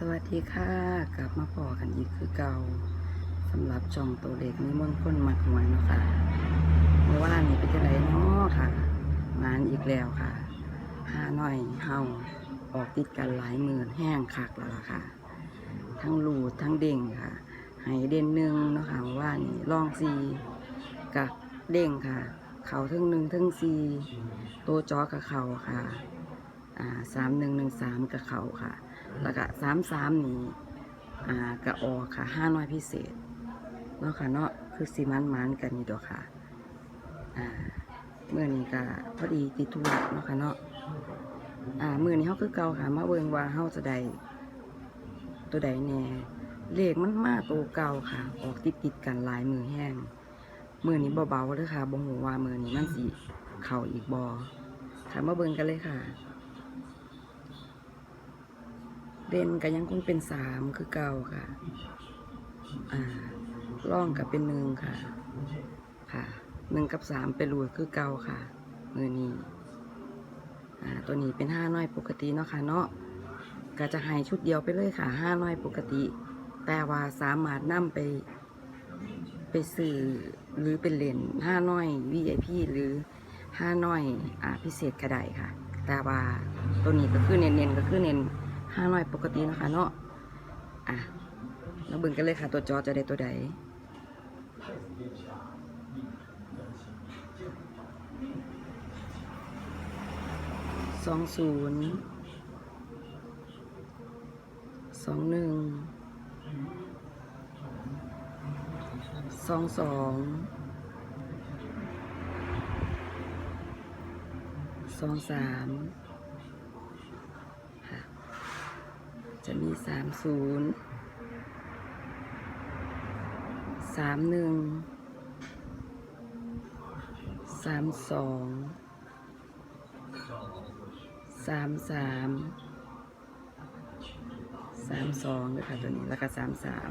สวัสดีค่ะกลับมาพอกันอีกคือเก่าสำหรับจองตัวเล็กนิมนต์คนมักหวยเนาะค่ะเมื่อวานนี้เป็นจังไดเนาะค่ะงานอีกแล้วค่ะหาหน่อยเฮาออกติดกันหลายหมื่นแห้งคักแล้วล่ะค่ะ ทั้งรูดทั้งเด้งค่ะให้เด่นหนึ่งเนาะค่ะเมื่อว่านี่ลองซีกับเด้งค่ะ เขาทั้งหนึ่งทั้งซีตัวจอกับเขาค่ะอ่าสามหนึ่งหนึ่งสามกับเขาค่ะ แล้วก็สามสามนี่อ่ากระออค่ะห้าน้อยพิเศษเนาะค่ะเนาะคือสีมันมันกันนี่ดอกค่ะอ่าเมื่อนี้ก็พอดีติดธุระเนาะค่ะเนาะอ่ามื่อนี้เขาคือเก่าค่ะมาเบิงว่าเขาจะได้ตัวใดแน่เลขมันมาตัวเก่าค่ะ ออกติดติดกันลายมือแห้งมือนี้เบาๆเลยค่ะบ่งหูว่ามือนี้มันสิเข่าอีกบอค่ะมาเบิงกันเลยค่ะ เด่นก็ยังคงเป็นสามคือเก่าค่ะ อ่าร่องกับเป็นหนึ่งค่ะ ค่ะหนึ่งกับสามเป็นรูดคือเก่าค่ะมือนี้อ่าตัวนี้เป็นห้าน้อยปกติเนาะค่ะเนาะก็จะให้ชุดเดียวไปเลยค่ะห้าน้อยปกติ แต่ว่าสามารถนํไป ไปสื่อหรือเป็นเหรียญห้าน้อย VIP หรือห้าน้อยอ่าพิเศษก็ได้ค่ะ แต่ว่าตัวนี้ก็คือเน้นๆก็คือเน้น ห้าน้อยปกตินะคะเนาะอะเราเบิ่งกันเลยค่ะตัวจอจะได้ตัวใดสองศูนย์สองหนึ่งสองสองสองสาม ค่ะ จะมีสามศูนย์สามหนึ่งสามสองสามสามสามสองด้วยค่ะตัวนี้แล้วก็สามสาม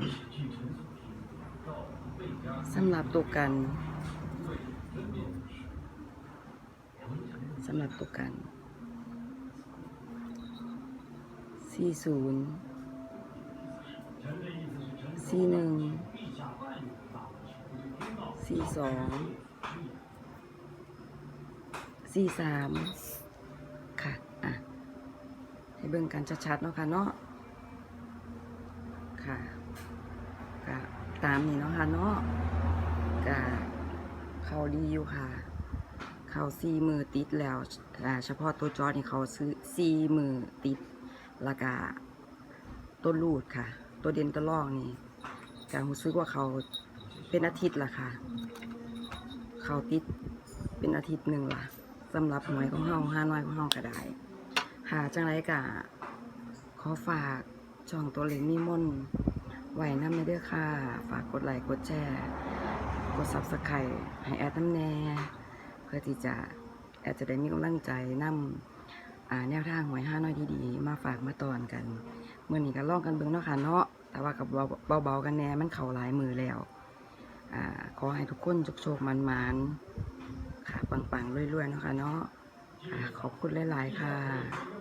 สำหรับตัวกันสำหรับตัวกัน สี่ศูนย์สี่หนึ่งสี่สองสี่สามค่ะ อะ ให้เบิ่งกันชัดๆเนาะค่ะเนาะค่ะก็ตามนี้เนาะค่ะเนาะก็เขาดีอยู่ค่ะ เขาสี่มือติดแล้วอ่เฉพาะตัวจอนี่เขาซื้อสี่มือติด แล้วก็ตัวรูดค่ะ ตัวเด่นตัวล่องนี่การรู้สึกว่าเขาเป็นอาทิตย์ละค่ะ เขาติดเป็นอาทิตย์หนึ่งละสำหรับหน่วยของเฮาห้าน้อยของเฮาก็ได้หาจังไรกะขอฝากช่องตัวเล็กนิมนต์ไว้น้ำในเด้อค่ะ ฝากกดไลค์กดแชร์กดซับสไครต์ให้แอดน้ำแน่ เพื่อที่จะแอดจะได้มีกำลังใจนำอ่ แนวทางหวยห้าน้อยดีๆ มาฝากมาตอนกันเมื่อนี้ก็ลองกันเบิ้งเนาะค่ะเนาะแต่ว่ากับเบาๆกันแน่มันเข่าหลายมือแล้วอ่าขอให้ทุกคนโชคๆมันๆค่ะปังๆรวยๆเนาะค่ะเนาะขอบคุณหลายๆค่ะ